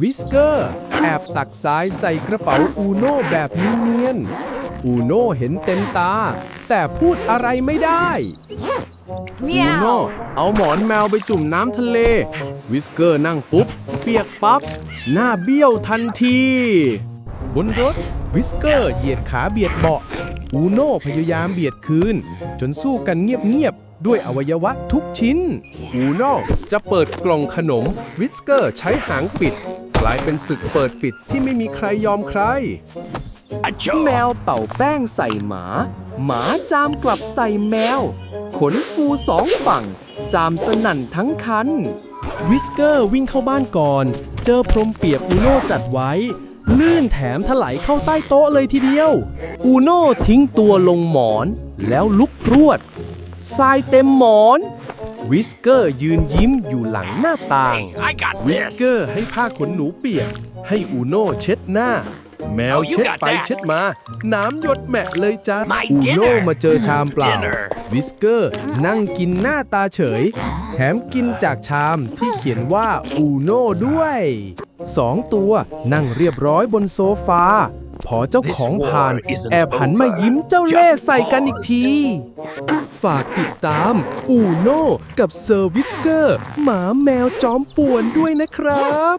วิสเกอร์ แอบตักทรายใส่กระเป๋าอูโน่แบบเนียนๆอูโน่เห็นเต็มตา แต่พูดอะไรไม่ได้อูโน่เอาหมอนแมวไปจุ่มน้ำทะเล วิสเกอร์นั่งปุ๊บ เปียกปั๊บ หน้าเบี้ยวทันที บนรถ วิสเกอร์เหยียดขาเบียดเบาะอูโน่พยายามเบียดคืน จนสู้กันเงียบๆ ด้วยอวัยวะทุกชิ้น อูโน่จะเปิดกล่องขนม วิสเกอร์ใช้หางปิดก ลายเป็นศึกเปิดปิดที่ไม่มีใครยอมใคร แมวเป่าแป้งใส่หมา หมาจามกลับใส่แมว ขนฟูสองฝั่ง จามสนั่นทั้งคัน วิสเกอร์วิ่งเข้าบ้านก่อน เจอพรมเปียกอูโน่จัดไว้ ลื่นแถมถลายเข้าใต้โต๊ะเลยทีเดียว อูโน่ทิ้งตัวลงหมอน แล้วลุกพรวดทรายเต็มหมอน วิสเกอร์ยืนยิ้มอยู่หลังหน้าต่าง I got วิส this. เกอร์ให้ผ้าขนหนูเปียก ให้อูโน่เช็ดหน้า แมว Oh, you เช็ด got ไป that. เช็ดมา น้ำหยดแหมะเลยจ้า My อูโน่ dinner. มาเจอชามเปล่า Dinner. วิสเกอร์นั่งกินหน้าตาเฉย แถมกินจากชามที่เขียนว่าอูโน่ด้วยสองตัวนั่งเรียบร้อยบนโซฟา พอเจ้าของผ่าน This war isn't แอบหันมายิ้มเจ้าเล่ห์ Just ใส่กันอีกที ฝากติดตามอูโน่กับเซอร์วิสเกอร์ หมาแมวจอมป่วนด้วยนะครับ